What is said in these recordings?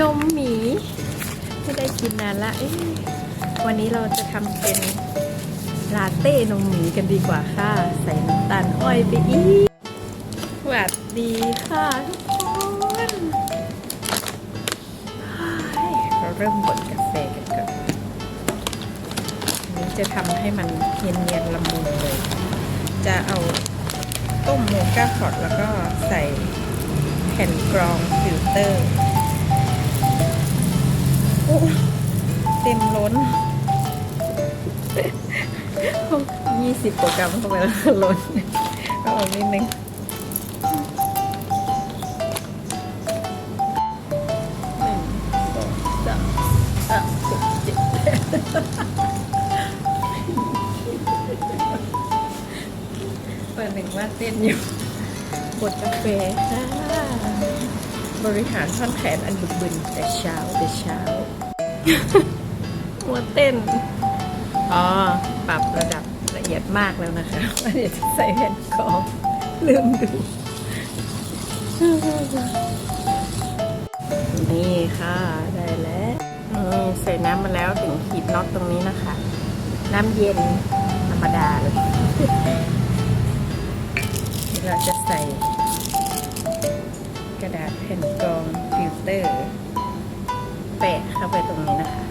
นมหมี ไม่ได้กินนานละวันนี้เราจะทำเป็นลาเต้นมหมีกันดีกว่าค่ะ ใส่น้ำตาลอ้อยไปอีกสวัสดีค่ะทุกคนเราเริ่มบดกาแฟกันก่อนนี้จะทำให้มันเนียนๆละมุนเลย จะเอาต้มโมก้าพอตแล้วก็ใส่แผ่นกรองฟิลเตอร์ เต็มล้นยี่สิบกว่ากรัมเข้าไปแล้วล้นก็เอานิดนึงหนึ่งสองสามอะหกเจ็ดแปดเปิดหนึ่งว่าเต้นอยู่บดกาแฟค่ะ บริหารท่อนแขนอันบึกบึนแต่เช้าแต่เช้า หัวเต้น อ๋อ ปรับระดับละเอียดมากแล้วนะคะว่าเดี๋ยวจะใส่แผ่นกรองลืมดู นี่ค่ะ ได้แล้วนี่ใส่น้ำมาแล้วถึงขีดน็อตตรงนี้นะคะ น้ำเย็นธรรมดาเลยเราจะใส่กระดาษแผ่นกรองฟิลเตอร์ แปะเข้าไปตรงนี้นะคะ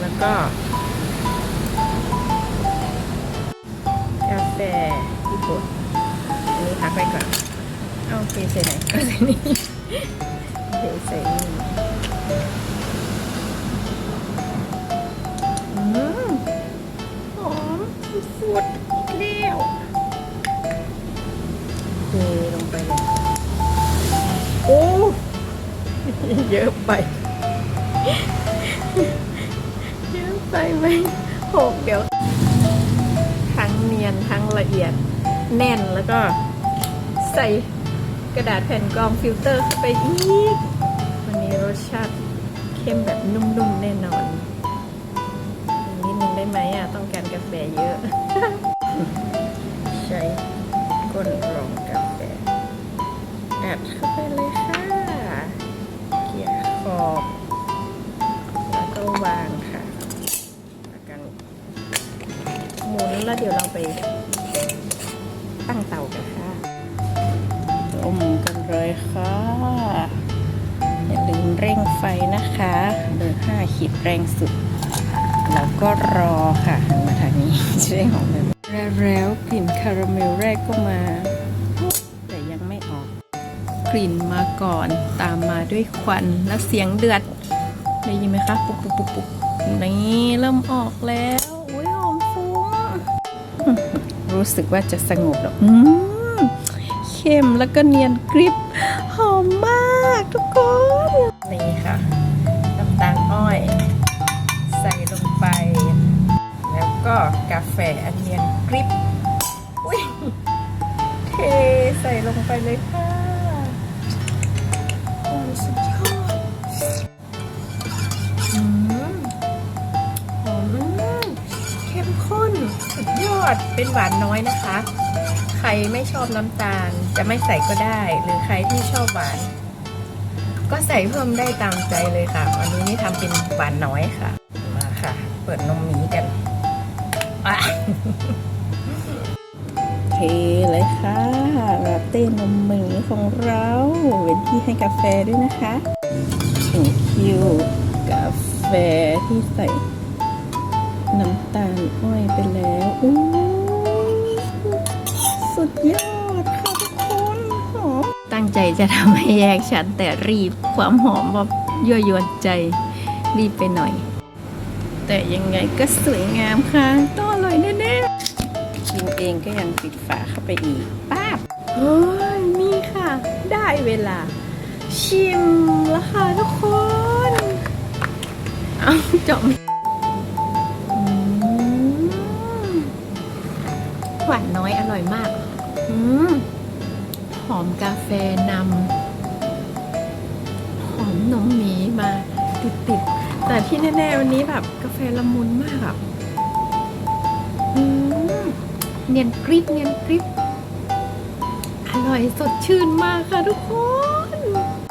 แล้วก็กาแฟที่บดอันนี้พักไว้ก่อนเอาโอเคใส่ไหนก็ใส่นี่เทใส่นี่ เยอะไป เยอะไปไหมหกเดี๋ยว ทั้งเนียนทั้งละเอียดแน่นแล้วก็ใส่กระดาษแผ่นกรองฟิลเตอร์เข้าไปอีก วันนี้รสชาติเข้มแบบนุ่มๆแน่นอนนิดนึงได้ไหมอะ ต้องการกาแฟเยอะ ใช้ก้นรองกาแฟแอดเข้าไป มุนแล้วเดี๋ยวเราไปตั้งเตากันค่ะต้มกันเลยค่ะอย่าลืมเร่งไฟนะคะเบอร์ห้าขีดแรงสุด แล้วก็รอค่ะหันมาทางนี้จะได้หอมเลยแล้วกลิ่นคาราเมลแรกก็มา แต่ยังไม่ออก กลิ่นมาก่อนตามมาด้วยควันแล้วเสียงเดือดได้ยินไหมคะ ปุกปุกปุกปุกนี่เริ่มออกแล้ว รู้สึกว่าจะสงบแล้วอืมเข้มแล้วก็เนียนกริบหอมมากทุกคนนี่ค่ะน้ำตาลอ้อย ใส่ลงไป แล้วก็กาแฟอันเนียนกริบอุ้ยเทใส่ลงไปเลยค่ะ ดเป็นหวานน้อยนะคะ ใครไม่ชอบน้ำตาลจะไม่ใส่ก็ได้ หรือใครที่ชอบหวาน ก็ใส่เพิ่มได้ตามใจเลยค่ะวันนี้นี่ทำเป็นหวานน้อยค่ะ มาค่ะ เปิดนมหมีกันอะเทเลยค่ะลาเต้นมหมีของเราเป็นที่ให้กาแฟด้วยนะคะถึงคิวกาแฟที่ใส่น้ำตาลอ้อยไปแล้วอู้ สุดยอดค่ะทุกคนหอมตั้งใจจะทำให้แยกฉันแต่รีบความหอมแบบยั่วยวนใจรีบไปหน่อย แต่ยังไงก็สวยงามค่ะ ต้องอร่อยแน่ๆชิมเองก็ยังปิดฝาเข้าไปอีกป้าบเฮ้ยนี่ค่ะ ได้เวลา ชิมแล้วค่ะทุกคน เอาจบอืมหวานน้อยอร่อยมากอืม หอมกาแฟนำหอมนมหมีมาติดๆ แต่ที่แน่ๆวันนี้แบบกาแฟละมุนมากอะเนียนกริบเนียนกริบอร่อยสดชื่นมากค่ะทุกคน